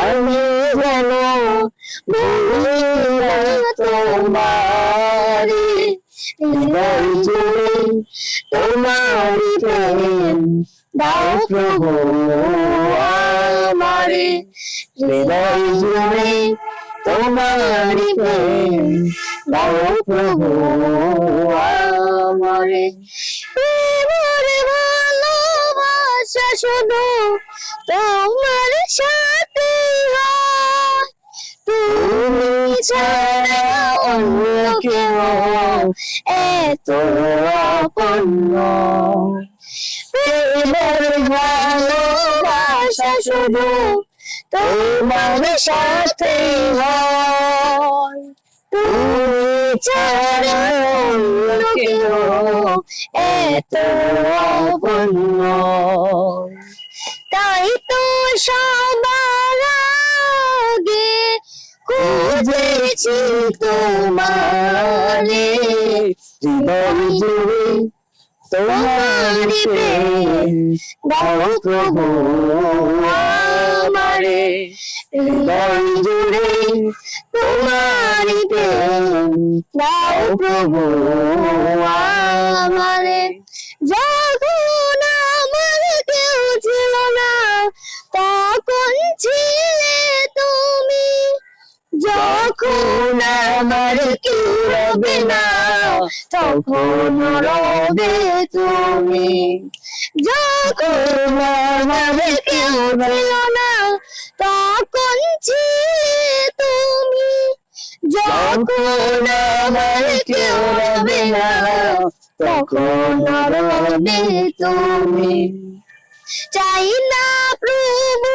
আমি যেন তোমারে হৃদয় জুড়ে তোমারই প্রেম দাও প্রভু আমারে হৃদয় জুড়ে তোমারই প্রেম দাও প্রভু ভালোবাসা শুধু তোমার সাথে তুমি ছাড়া অন্য কেউ এত অপন্ন এবার ভালোবাসা শুধু তোমার সাথে তুমি ছাড়া অন্য কেউ এত অপন্ন সবার আগে খুঁজেছি তোমারে। জুড়ে তোমারি দাও প্রভু আমারে। হৃদয় জুড়ে তোমারি দাও প্রভু আমারে। যখন আমার কেউ রবে না তখন রবে তুমি যখন আমার কেউ ছিল না তখন তুমি যখন আমার কেউ রবে না, তখন রবে তুমি। চাই না প্রভু